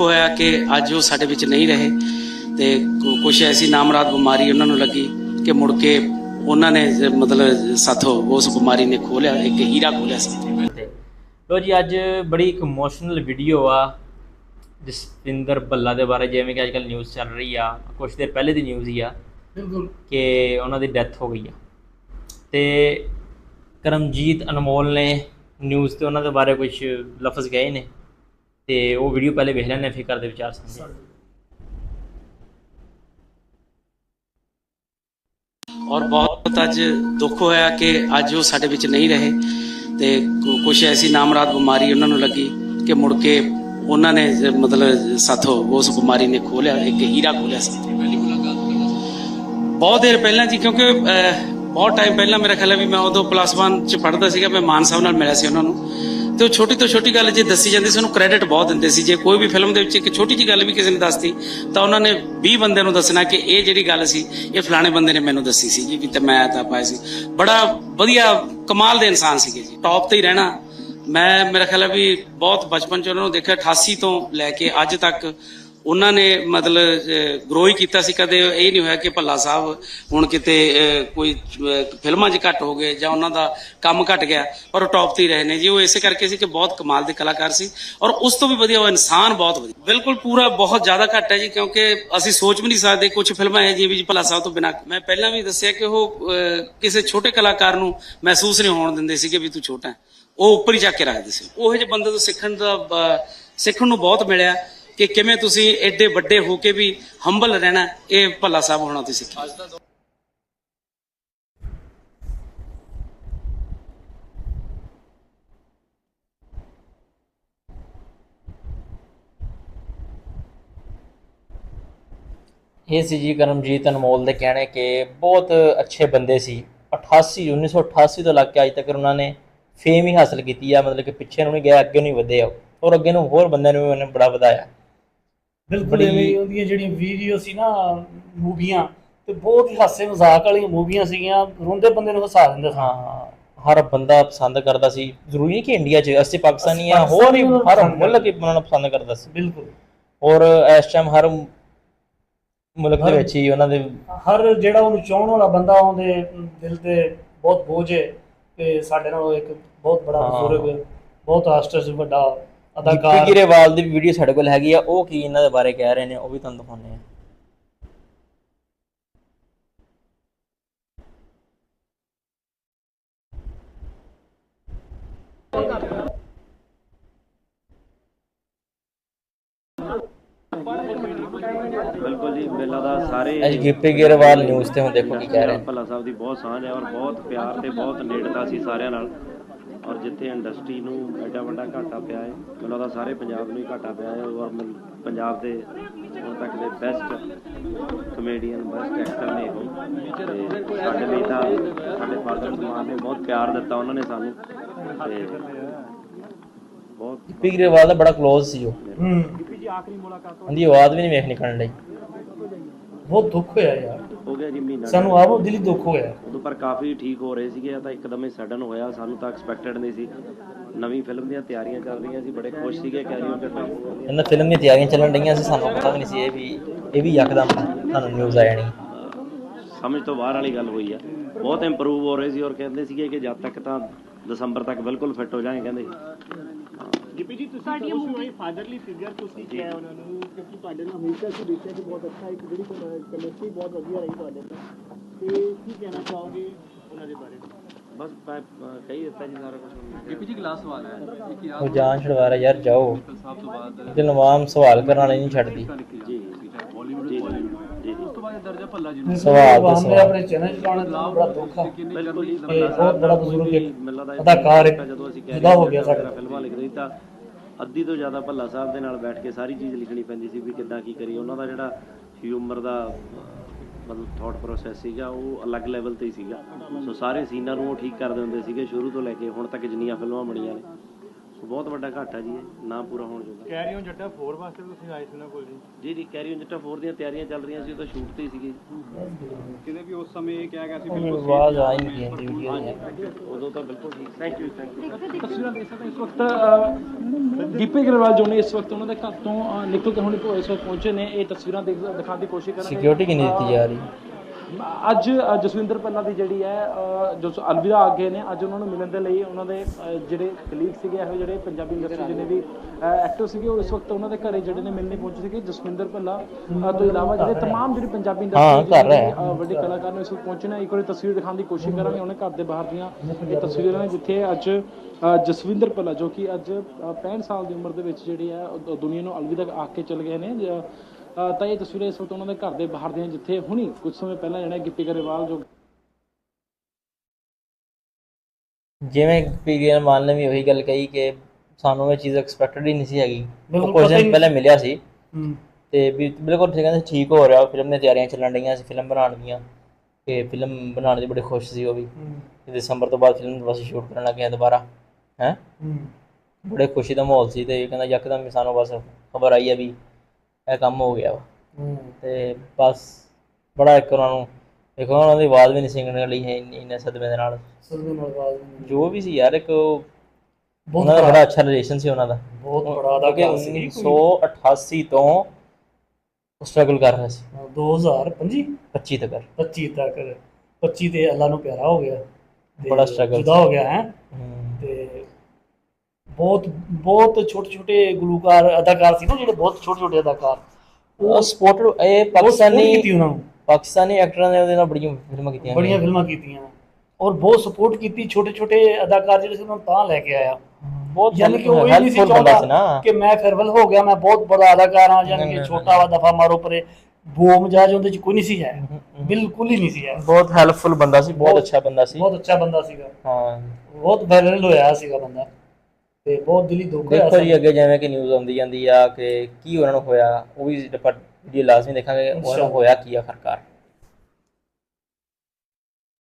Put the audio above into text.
ਹੋਇਆ ਕਿ ਅੱਜ ਉਹ ਸਾਡੇ ਵਿੱਚ ਨਹੀਂ ਰਹੇ ਤੇ ਕੁਝ ਐਸੀ ਨਾਮਰਾਦ ਬਿਮਾਰੀ ਉਹਨਾਂ ਨੂੰ ਲੱਗੀ ਕਿ ਮੁੜ ਕੇ ਉਹਨਾਂ ਨੇ ਮਤਲਬ ਸਾਥੋਂ ਉਸ ਬਿਮਾਰੀ ਨੇ ਖੋਲਿਆ ਇੱਕ ਹੀਰਾ ਖੋਲਿਆ ਸੀ। ਲੋ ਜੀ ਅੱਜ ਬੜੀ ਇੱਕ ਇਮੋਸ਼ਨਲ ਵੀਡੀਓ ਆ ਜਸਵਿੰਦਰ ਬੱਲਾ ਦੇ ਬਾਰੇ ਜਿਵੇਂ ਕਿ ਅੱਜਕੱਲ ਨਿਊਜ਼ ਚੱਲ ਰਹੀ ਆ। ਕੁਝ ਦਿਨ ਪਹਿਲੇ ਦੀ ਨਿਊਜ਼ ਹੀ ਆ ਬਿਲਕੁਲ। ਕਿ ਉਹਨਾਂ ਦੀ ਡੈਥ ਹੋ ਗਈ ਆ। ਤੇ ਕਰਮਜੀਤ ਅਨਮੋਲ ਨੇ ਨਿਊਜ਼ ਤੇ ਉਹਨਾਂ ਦੇ ਬਾਰੇ ਕੁਝ ਲਫ਼ਜ਼ ਗਏ ਨੇ? ਤੇ ਉਹ ਵੀਡੀਓ ਪਹਿਲੇ ਵੇਖ ਲੈਣੇ ਫਿਰ ਕਰਦੇ ਵਿਚਾਰ ਸਾਂਝੇ ਔਰ ਬਹੁਤ ਅੱਜ ਦੁੱਖ ਹੋਇਆ ਕਿ ਅੱਜ ਉਹ ਸਾਡੇ ਵਿੱਚ ਨਹੀਂ ਰਹੇ ਤੇ ਕੁਝ ਐਸੀ ਨਾਮਰਾਦ ਬਿਮਾਰੀ ਉਹਨਾਂ ਨੂੰ ਲੱਗੀ ਕਿ ਮੁੜ ਕੇ ਉਹਨਾਂ ਨੇ ਮਤਲਬ ਸਾਥੋਂ ਉਸ ਬਿਮਾਰੀ ਨੇ ਖੋਲਿਆ ਇੱਕ ਹੀਰਾ ਖੋਲਿਆ ਸੀ ਬਹੁਤ ਦੇਰ ਪਹਿਲਾਂ ਜੀ ਕਿਉਂਕਿ ਬਹੁਤ ਟਾਈਮ ਪਹਿਲਾਂ ਮੇਰਾ ਖਿਆਲ ਹੈ ਵੀ ਮੈਂ ਉਦੋਂ ਪਲੱਸ 1 ਚ ਪੜ੍ਹਦਾ ਸੀਗਾ, ਮੈਂ ਮਾਨ ਸਾਹਿਬ ਨਾਲ ਮਿਲਿਆ ਸੀ ਉਹਨਾਂ ਨੂੰ। ਤੇ ਉਹ ਛੋਟੀ ਤੋਂ ਛੋਟੀ ਗੱਲ ਜੇ ਦੱਸੀ ਜਾਂਦੀ ਸੀ, ਉਹਨੂੰ ਕ੍ਰੈਡਿਟ ਬਹੁਤ ਦਿੰਦੇ ਸੀ। ਜੇ ਕੋਈ ਵੀ ਫਿਲਮ ਦੇ ਵਿੱਚ ਇੱਕ ਛੋਟੀ ਜੀ ਗੱਲ ਵੀ ਕਿਸੇ ਨੇ ਦੱਸਤੀ, ਤਾਂ ਉਹਨਾਂ ਨੇ 20 ਬੰਦਿਆਂ ਨੂੰ ਦੱਸਣਾ ਕਿ ਇਹ ਜਿਹੜੀ ਗੱਲ ਸੀ, ਇਹ ਫਲਾਣੇ ਬੰਦੇ ਨੇ ਮੈਨੂੰ ਦੱਸੀ ਸੀ ਜੀ ਤੇ ਮੈਂ ਤਾਂ ਪਾਇਆ ਸੀ। ਬੜਾ ਵਧੀਆ ਕਮਾਲ ਦੇ ਇਨਸਾਨ ਸੀਗੇ ਜੀ। ਟੌਪ ਤੇ ਹੀ ਰਹਿਣਾ। ਮੈਂ, ਮੇਰਾ ਖਿਆਲ ਹੈ ਵੀ ਬਹੁਤ ਬਚਪਨ ਚ ਉਹਨਾਂ ਨੂੰ ਦੇਖਿਆ 88 ਤੋਂ ਲੈ ਕੇ ਅੱਜ ਤੱਕ ਉਹਨਾਂ ਨੇ ਮਤਲਬ ਗਰੋ ਹੀ ਕੀਤਾ ਸੀ ਕਦੇ ਇਹ ਨਹੀਂ ਹੋਇਆ ਕਿ ਭੱਲਾ ਸਾਹਿਬ ਹੁਣ ਕਿਤੇ ਕੋਈ ਫਿਲਮਾਂ 'ਚ ਘੱਟ ਹੋ ਗਏ ਜਾਂ ਉਹਨਾਂ ਦਾ ਕੰਮ ਘਟ ਗਿਆ ਪਰ ਉਹ ਟੌਪ ਤੇ ਰਹੇ ਨੇ ਜੀ। ਉਹ ਇਸੇ ਕਰਕੇ ਸੀ ਕਿ ਬਹੁਤ ਕਮਾਲ ਦੇ ਕਲਾਕਾਰ ਸੀ ਔਰ ਉਸ ਤੋਂ ਵੀ ਵਧੀਆ ਉਹ ਇਨਸਾਨ ਬਹੁਤ ਵਧੀਆ। ਬਿਲਕੁਲ ਪੂਰਾ ਬਹੁਤ ਜ਼ਿਆਦਾ ਘੱਟ ਹੈ ਜੀ ਕਿਉਂਕਿ ਅਸੀਂ ਸੋਚ ਵੀ ਨਹੀਂ ਸਕਦੇ ਕੁਝ ਫਿਲਮਾਂ ਇਹ ਜਿਹੀਆਂ ਵੀ ਜੀ ਭੱਲਾ ਸਾਹਿਬ ਤੋਂ ਬਿਨਾਂ। ਮੈਂ ਪਹਿਲਾਂ ਵੀ ਦੱਸਿਆ ਕਿ ਉਹ ਅਹ, ਕਿਸੇ ਛੋਟੇ ਕਲਾਕਾਰ ਨੂੰ ਮਹਿਸੂਸ ਨਹੀਂ ਹੋਣ ਦਿੰਦੇ ਸੀ ਕਿ ਵੀ ਤੂੰ ਛੋਟਾ ਹੈ। ਉਹ ਉੱਪਰ ਹੀ ਜਾ ਕੇ ਰੱਖਦੇ ਸੀ। ਉਹ ਜਿਹੇ ਬੰਦੇ ਤੋਂ ਸਿੱਖਣ ਦਾ ਸਿੱਖਣ ਨੂੰ ਬਹੁਤ ਮਿਲਿਆ। ਕਿ ਕਿਵੇਂ ਤੁਸੀਂ ਐਡੇ ਵੱਡੇ ਹੋ ਕੇ ਵੀ ਹੰਬਲ ਰਹਿਣਾ ਇਹ ਭੱਲਾ ਸਾਹਿਬ ਹੋਣਾ ਤੁਸੀਂ ਸਿੱਖਿਆ। ਇਹ ਸੀ ਜੀ ਕਰਮਜੀਤ ਅਨਮੋਲ ਦੇ ਕਹਿਣੇ ਕਿ ਬਹੁਤ ਅੱਛੇ ਬੰਦੇ ਸੀ। 88 1988 ਤੋਂ ਲੱਗ ਕੇ ਅੱਜ ਤੱਕ ਉਹਨਾਂ ਨੇ ਫੇਮ ਹੀ ਹਾਸਲ ਕੀਤੀ ਆ। ਮਤਲਬ ਕਿ ਪਿੱਛੇ ਨੂੰ ਨਹੀਂ ਗਿਆ ਅੱਗੇ ਨੂੰ ਹੀ ਵਧੇ ਆ। ਔਰ ਅੱਗੇ ਨੂੰ ਹੋਰ ਬੰਦਿਆਂ ਨੂੰ ਵੀ ਉਹਨੇ ਬੜਾ ਵਧਾਇਆ। ਬਿਲਕੁਲ ਐਵੇਂ ਉਹਦੀਆਂ ਜਿਹੜੀਆਂ ਵੀਡੀਓ ਸੀ ਨਾ ਮੂਵੀਆਂ ਤੇ ਬਹੁਤ ਹੀ ਹਾਸੇ ਮਜ਼ਾਕ ਵਾਲੀਆਂ ਮੂਵੀਆਂ ਸੀਗੀਆਂ ਰੋਂਦੇ ਬੰਦੇ ਨੂੰ ਹਸਾ ਦਿੰਦੇ ਸੀ। ਹਾਂ ਹਰ ਬੰਦਾ ਪਸੰਦ ਕਰਦਾ ਸੀ। ਜ਼ਰੂਰੀ ਨਹੀਂ ਕਿ ਇੰਡੀਆ 'ਚ ਅਸੀਂ ਪਾਕਿਸਤਾਨੀ ਆ ਹੋਰ ਨੂੰ ਹਰ ਮੁਲਕ ਹੀ ਨੂੰ ਪਸੰਦ ਕਰਦਾ ਸੀ। ਬਿਲਕੁਲ। ਔਰ ਇਸ ਟਾਈਮ ਹਰ ਮੁਲਕ ਦੇ ਵਿੱਚ ਹੀ ਉਹਨਾਂ ਦੇ ਹਰ ਜਿਹੜਾ ਉਹਨੂੰ ਚਾਹਣ ਵਾਲਾ ਬੰਦਾ ਉਹਦੇ ਦਿਲ ਤੇ ਬਹੁਤ ਬੋਝ ਹੈ ਤੇ ਸਾਡੇ ਨਾਲ ਇੱਕ ਬਹੁਤ ਬੜਾ। ਬਜ਼ੁਰਗ ਬਹੁਤ ਆਸਟਰ ਵੱਡਾ ਗਿੱਪੀ ਅਦਾਕਾਰ ਗਰੇਵਾਲ ਦੀ ਵੀਡੀਓ ਸਾਡੇ ਕੋਲ ਹੈਗੀ ਆ ਉਹ ਕੀ ਇਹਨਾਂ ਦੇ ਬਾਰੇ ਕਹਿ ਰਹੇ ਨੇ ਉਹ ਵੀ ਤੁਹਾਨੂੰ ਦਿਖਾਉਂਦੇ ਆ। ਬਿਲਕੁਲ ਜੀ ਮੇਲਾ ਦਾ ਸਾਰੇ ਅੱਜ ਗਿੱਪੀ ਗਰੇਵਾਲ ਨਿਊਜ਼ ਤੇ ਹੁਣ ਦੇਖੋ ਕੀ ਕਹਿ ਰਹੇ ਨੇ। ਭੱਲਾ ਸਾਹਿਬ ਦੀ ਬਹੁਤ ਸਾਂਝ ਹੈ ਔਰ ਬਹੁਤ ਪਿਆਰ ਤੇ ਬਹੁਤ ਨੇੜਤਾ ਸੀ ਸਾਰਿਆਂ ਨਾਲ। ਔਰ ਜਿੱਥੇ ਇੰਡਸਟਰੀ ਨੂੰ ਐਡਾ ਵੱਡਾ ਘਾਟਾ ਪਿਆ ਹੈ ਮੈਨੂੰ ਲੱਗਦਾ ਸਾਰੇ ਪੰਜਾਬ ਨੂੰ ਹੀ ਘਾਟਾ ਪਿਆ ਹੈ ਔਰ ਪੰਜਾਬ ਦੇ ਹੁਣ ਤੱਕ ਦੇ ਬੈਸਟ ਕਮੇਡੀਅਨ ਬੈਸਟ ਐਕਟਰ ਨੇ ਉਹ। ਸਾਡੇ ਲਈ ਤਾਂ ਸਾਡੇ ਫਾਦਰ ਸਾਹਿਬ ਨੇ ਬਹੁਤ ਪਿਆਰ ਦਿੱਤਾ ਉਹਨਾਂ ਨੇ ਸਾਨੂੰ। ਤੇ ਬਹੁਤ ਗਰੇਵਾਲ ਦਾ ਬੜਾ ক্লোਜ਼ ਸੀ ਉਹ। ਹੂੰ। ਉਹਦੀ ਆਵਾਜ਼ ਵੀ ਨਹੀਂ ਵੇਖ ਨਿਕਲਣ ਲਈ। ਬਹੁਤ ਦੁੱਖ ਹੋਇਆ ਯਾਰ। ਗਿਆ ਜੀ ਮਹੀਨਾ ਸਾਨੂੰ ਆਪ ਦਿਲੀ ਦੁੱਖ ਹੋਇਆ। ਉਦੋਂ ਪਰ ਕਾਫੀ ਠੀਕ ਹੋ ਰਹੇ ਸੀਗੇ ਤਾਂ ਇੱਕਦਮ ਹੀ ਸਡਨ ਹੋਇਆ। ਸਾਨੂੰ ਤਾਂ ਐਕਸਪੈਕਟਡ ਨਹੀਂ ਸੀ। ਨਵੀਂ ਫਿਲਮ ਦੀਆਂ ਤਿਆਰੀਆਂ ਚੱਲ ਰਹੀਆਂ ਸੀ ਬੜੇ ਖੁਸ਼ ਸੀਗੇ ਕੈਰੀਅਰ ਤੇ ਇਹਨਾਂ ਫਿਲਮ ਦੀਆਂ ਤਿਆਰੀਆਂ ਚੱਲਣ ਰਹੀਆਂ ਸੀ ਸਾਨੂੰ ਪਤਾ ਵੀ ਨਹੀਂ ਸੀ ਇਹ ਵੀ ਇਹ ਵੀ ਯਕਦਮ ਤੁਹਾਨੂੰ ਨਿਊਜ਼ ਆ ਜਾਣੀ ਸਮਝ ਤੋਂ ਬਾਹਰ ਵਾਲੀ ਗੱਲ ਹੋਈ ਆ। ਬਹੁਤ ਇੰਪਰੂਵ ਹੋ ਰਹੇ ਸੀ ਔਰ ਕਹਿੰਦੇ ਸੀਗੇ ਕਿ ਜਦ ਤੱਕ ਤਾਂ ਦਸੰਬਰ ਤੱਕ ਬਿਲਕੁਲ ਫਿੱਟ ਹੋ ਜਾਏ ਕਹਿੰਦੇ। ਗਿੱਪੀ ਜੀ ਤੁਸੀਂ ਤੁਹਾਡੀ ਫਾਦਰਲੀ ਫਿਗਰ ਤੁਸੀਂ ਕਿਹਾ ਉਹਨਾਂ ਨੂੰ ਕਿਉਂਕਿ ਤੁਹਾਡੇ ਨਾਲ ਹਮੇਸ਼ਾ ਅਸੀਂ ਦੇਖਿਆ ਕਿ ਬਹੁਤ ਅੱਛਾ ਇੱਕ ਜਿਹੜੀ ਕੈਮਿਸਟਰੀ ਬਹੁਤ ਵਧੀਆ ਰਹੀ ਤੁਹਾਡੇ ਨਾਲ। ਤੇ ਕੀ ਕਹਿਣਾ ਚਾਹੋਗੇ ਉਹਨਾਂ ਦੇ ਬਾਰੇ? ਬਸ ਕਹੀ ਦਿੱਤਾ ਜੀ ਸਾਰਾ ਕੁਝ ਗਿੱਪੀ ਜੀ ਗਲਾਸ ਸਵਾਲ ਹੈ। ਕਿ ਉਹ ਜਾਨ ਛੁਡਵਾ ਰਿਹਾ ਯਾਰ ਜਾਓ। ਨਵਾਮ ਸਵਾਲ ਕਰਨ ਵਾਲੇ ਨਹੀਂ ਛੱਡਦੀ। ਜੀ ਬਾਲੀਵੁੱਡ ਜੀ ਬਾਲੀਵੁੱਡ ਜੀ ਉਸ ਤੋਂ ਬਾਅਦ ਦਰਜਾ ਭੱਲਾ ਜੀ ਨੂੰ? ਸਵਾਲ ਤੇ ਆਵਾਮ ਨੇ ਸਵਾਲ। ਆਪਣੇ ਚੈਨਲ ਚਲਾਉਣ ਦਾ ਬੜਾ ਦੁੱਖ ਆ ਬਿਲਕੁਲ ਜੀ। ਇਹ ਬਹੁਤ ਬੜਾ ਬਜ਼ੁਰਗ ਇੱਕ ਮੈਨੂੰ ਲੱਗਦਾ ਇਹ ਅਦਾਕਾਰ ਇੱਕ ਜਦੋਂ ਅਸੀਂ ਜੁਦਾ ਹੋ ਗਿਆ ਸਾਡੇ। ਵਗੈਰਾ ਫਿਲਮਾਂ ਲਿਖਦੇ ਸੀ ਤਾਂ ਅੱਧੀ ਤੋਂ ਜ਼ਿਆਦਾ ਭੱਲਾ ਸਾਹਿਬ ਦੇ ਨਾਲ ਬੈਠ ਕੇ ਸਾਰੀ ਚੀਜ਼ ਲਿਖਣੀ ਪੈਂਦੀ ਸੀ ਵੀ ਕਿੱਦਾਂ ਕੀ ਕਰੀਏ। ਉਹਨਾਂ ਦਾ ਜਿਹੜਾ ਹਿਊਮਰ ਦਾ ਮਤਲਬ ਥਾਟ ਪ੍ਰੋਸੈਸ ਸੀਗਾ ਉਹ ਅਲੱਗ ਲੈਵਲ ਤੇ ਹੀ ਸੀਗਾ। ਸੋ ਸਾਰੇ ਸੀਨਾਂ ਨੂੰ ਉਹ ਠੀਕ ਕਰਦੇ ਹੁੰਦੇ ਸੀਗੇ ਸ਼ੁਰੂ ਤੋਂ ਲੈ ਕੇ ਹੁਣ ਤੱਕ ਜਿੰਨੀਆਂ ਫਿਲਮਾਂ ਬਣੀਆਂ ਨੇ। ਬਹੁਤ ਵੱਡਾ ਘਾਟਾ ਜੀ ਇਹ ਨਾ ਪੂਰਾ ਹੋਣ ਜੋਗਾ। ਕੈਰੀਓਨ ਜੱਟਾ 4 ਵਾਸਤੇ ਤੁਸੀਂ ਆਏ ਸੀ ਉਹਨਾਂ ਕੋਲ ਜੀ ਜੀ ਜੀ ਕੈਰੀ ਜੱਟਾ 4 ਦੀਆਂ ਤਿਆਰੀਆਂ ਚੱਲ ਰਹੀਆਂ ਸੀ ਉਹ ਤਾਂ ਸ਼ੂਟ ਤੇ ਹੀ ਸੀਗੇ। ਕਿਤੇ ਵੀ ਉਸ ਸਮੇਂ ਇਹ ਕਿਹਾ ਗਿਆ ਸੀ ਆਵਾਜ਼ ਆ ਹੀ ਨਹੀਂ ਰਹੀ ਵੀਡੀਓ ਦੀ ਉਦੋਂ ਤਾਂ ਬਿਲਕੁਲ ਠੀਕ। ਥੈਂਕ ਯੂ ਥੈਂਕ ਯੂ ਤਸਵੀਰਾਂ ਦੇਖ ਸਕਦੇ ਹੋ ਇਸ ਵਕਤ ਅ, ਦੀਪਕ ਗਰੇਵਾਲ ਜੋ ਨੇ ਇਸ ਵਕਤ ਉਹਨਾਂ ਦੇ ਘਰ ਤੋਂ ਅ, ਨਿਕਲ ਕੇ ਹੁਣ ਇਸ ਵਕਤ ਪਹੁੰਚੇ ਨੇ। ਇਹ ਤਸਵੀਰਾਂ ਦੇਖ ਦਿਖਾਉਣ ਦੀ ਕੋਸ਼ਿਸ਼ ਕਰਾਂਗੇ। ਸਿਕਿਉਰਿਟੀ ਕਿੰਨੀ ਦਿੱਤੀ ਜਾ ਰਹੀ ਅੱਜ ਅ, ਜਸਵਿੰਦਰ ਪੱਲਾ ਦੀ ਜਿਹੜੀ ਹੈ ਅ, ਜੋ ਸ- ਅਲਵਿਦਾ ਆ ਗਏ ਨੇ ਅੱਜ ਉਹਨਾਂ ਨੂੰ ਮਿਲਣ ਦੇ ਲਈ ਉਹਨਾਂ ਦੇ ਅ, ਜਿਹੜੇ ਕਲੀਗ ਸੀਗੇ ਇਹੋ ਜਿਹੜੇ ਪੰਜਾਬੀ ਇੰਡਸਟਰੀ ਜਿਹਨੇ ਵੀ ਐਕਟਰ ਸੀਗੇ ਉਹ ਇਸ ਵਕਤ ਉਹਨਾਂ ਦੇ ਘਰੇ ਜਿਹੜੇ ਨੇ ਮਿਲਣੇ ਪਹੁੰਚੇ ਸੀਗੇ ਜਸਵਿੰਦਰ ਪੱਲਾ ਅ, ਤੋਂ ਇਲਾਵਾ ਜਿਹੜੇ तमाम ਜਿਹੜੇ ਪੰਜਾਬੀ ਹਾਂ, ਇੰਡਸਟਰੀ ਘਰ ਹੈ। ਵੱਡੇ ਕਲਾਕਾਰ ਨੇ ਇਸ ਵਕਤ ਪਹੁੰਚੇ ਨੇ ਇੱਕ ਵਾਰੀ ਤਸਵੀਰ ਦਿਖਾਉਣ ਦੀ ਕੋਸ਼ਿਸ਼ ਕਰਾਂਗੇ ਉਹਨੇ ਘਰ ਦੇ ਬਾਹਰ ਦੀਆਂ ਇਹ ਤਸਵੀਰਾਂ ਨੇ ਜਿੱਥੇ ਅੱਜ ਅ, ਜਸਵਿੰਦਰ ਪੱਲਾ ਜੋ ਕਿ ਅੱਜ ਅ, 65 ਸਾਲ ਦੀ ਉਮਰ ਦੇ ਵਿੱਚ ਜਿਹੜੀ ਹੈ ਉਹ ਦ- ਦੁਨੀਆ ਨੂੰ ਅਲਵਿਦਾ ਆ ਕੇ ਚਲੇ ਗਏ ਨੇ ਜ- ਅ, ਤਾਂ ਇਹ ਤਸਵੀਰਾਂ ਇਸ ਵਕਤ ਉਹਨਾਂ ਦੇ ਘਰ ਦੇ ਬਾਹਰ ਦੀਆਂ ਜਿੱਥੇ ਹੁਣੀ ਕੁਝ ਸਮੇਂ ਪਹਿਲਾਂ ਜਿਹੜਾ ਗਿੱਪੀ ਗਰੇਵਾਲ ਜੋ ਜਿਵੇਂ ਪੀਰੀਅਨ ਮਾਨ ਨੇ ਵੀ ਉਹੀ ਗੱਲ ਕਹੀ ਕਿ ਸਾਨੂੰ ਇਹ ਚੀਜ਼ ਐਕਸਪੈਕਟਡ ਹੀ ਨਹੀਂ ਸੀ ਹੈਗੀ। ਕੁਝ ਦਿਨ ਪਹਿਲੇ ਮਿਲਿਆ ਸੀ। ਹੂੰ। ਤੇ ਬਿਲਕੁਲ ਠੀਕ ਕਹਿੰਦੇ ਠੀਕ ਹੋ ਰਿਹਾ ਫਿਲਮ ਦੀਆਂ ਤਿਆਰੀਆਂ ਚੱਲਣ ਡਈਆਂ ਸੀ ਫਿਲਮ ਬਣਾਉਣ ਦੀਆਂ। ਤੇ ਫਿਲਮ ਬਣਾਉਣ ਦੀ ਬੜੇ ਖੁਸ਼ ਸੀ ਉਹ ਵੀ। ਦਸੰਬਰ ਤੋਂ ਬਾਅਦ ਫਿਲਮ ਬਸ ਸ਼ੂਟ ਕਰਨ ਲੱਗੇ ਆ ਦੁਬਾਰਾ ਹੈ। ਹੂੰ। ਬੜੇ ਖੁਸ਼ੀ ਦਾ ਮਾਹੌਲ ਸੀ ਤੇ ਕਹਿੰਦਾ ਯਕਦਮ ਸਾਨੂੰ ਬਸ ਖਬਰ ਆਈ ਹੈ ਵੀ ਇਹ ਕੰਮ ਹੋ ਗਿਆ ਵਾ। ਤੇ ਬਸ ਬੜਾ ਇੱਕ ਉਹਨਾਂ ਨੂੰ ਦੇਖੋ ਉਹਨਾਂ ਦੀ ਆਵਾਜ਼ ਵੀ ਨਹੀਂ ਸਿੰਗਣ ਵਾਲੀ ਹੈ ਇੰਨੇ ਇੰਨੇ ਸਦਮੇ ਦੇ ਨਾਲ। ਸਰਵੇ ਨਾਲ ਆਵਾਜ਼ ਨਹੀਂ ਜੋ ਵੀ ਸੀ ਯਾਰ ਇੱਕ ਬਹੁਤ ਬੜਾ ਅੱਛਾ ਰਿਲੇਸ਼ਨ ਸੀ ਉਹਨਾਂ ਦਾ। ਬਹੁਤ ਬੜਾ ਕਿਉਂਕਿ ਅਦਾਕਾਰ ਸੀ 1988 ਤੋਂ ਸਟਰਗਲ ਕਰ ਰਿਹਾ ਸੀ। 2025 25 ਤੱਕ। 25 ਤੱਕ। 25 ਤੇ ਅੱਲਾ ਨੂੰ ਪਿਆਰਾ ਹੋ ਗਿਆ। ਬੜਾ struggle ਜੁਦਾ ਹੋ ਗਿਆ ਹੈ। ਬਹੁਤ ਬਹੁਤ ਛੋਟੇ ਛੋਟੇ ਗੁਲੂਕਾਰ ਅਦਾਕਾਰ ਸੀ ਨਾ ਜਿਹੜੇ ਬਹੁਤ ਛੋਟੇ ਛੋਟੇ ਅਦਾਕਾਰ। ਉਹ ਸਪੋਰਟ ਇਹ ਪਾਕਿਸਤਾਨੀ ਕੀਤੀ ਉਹਨਾਂ ਨੂੰ। ਪਾਕਿਸਤਾਨੀ ਐਕਟਰਾਂ ਨੇ ਉਹਦੇ ਨਾਲ ਬੜੀਆਂ ਫਿਲਮਾਂ ਕੀਤੀਆਂ ਬੜੀਆਂ ਫਿਲਮਾਂ ਕੀਤੀਆਂ ਔਰ ਬਹੁਤ ਸਪੋਰਟ ਕੀਤੀ ਛੋਟੇ ਛੋਟੇ ਅਦਾਕਾਰ ਜਿਹੜੇ ਸੀ ਉਹਨਾਂ ਨੂੰ ਤਾਂ ਲੈ ਕੇ ਆਇਆ। ਬਹੁਤ ਯਾਨੀ ਕਿ ਉਹ ਇਹ ਨਹੀਂ ਸੀ ਚਾਹੁੰਦਾ ਨਾ। ਕਿ ਮੈਂ ਫੇਰਵਲ ਹੋ ਗਿਆ ਮੈਂ ਬਹੁਤ ਬੜਾ ਅਦਾਕਾਰ ਹਾਂ ਯਾਨੀ ਕਿ ਛੋਟਾ ਵਾ ਦਫਾ ਮਾਰੋ ਪਰੇ ਬੋ ਮਜਾਜ ਉਹਦੇ ਚ ਕੋਈ ਨਹੀਂ ਸੀ ਹੈ। ਬਿਲਕੁਲ ਹੀ ਨਹੀਂ ਸੀ ਹੈ। ਬਹੁਤ ਹੈਲਪਫੁਲ ਬੰਦਾ ਸੀ ਬਹੁਤ ਅੱਛਾ ਬੰਦਾ ਸੀ। ਬਹੁਤ ਅੱਛਾ ਬੰਦਾ ਸੀਗਾ। ਹਾਂ। ਬਹੁਤ ਵਾਇਰਲ ਹੋਇਆ ਸੀਗਾ ਬੰਦਾ। ਤੇ ਬਹੁਤ ਦਿਲੀ ਦੁੱਖ ਹੋਇਆ ਦੇਖੋ ਜੀ ਅੱਗੇ ਜਿਵੇਂ ਕਿ ਨਿਊਜ਼ ਆਉਂਦੀ ਜਾਂਦੀ ਆ ਕਿ ਕੀ ਉਹਨਾਂ ਨੂੰ ਹੋਇਆ ਉਹ ਵੀ ਵੀਡੀਓ ਲਾਜ਼ਮੀ ਦੇਖਾਂਗੇ ਉਹਨਾਂ ਨੂੰ ਹੋਇਆ ਕੀ ਆਖਰਕਾਰ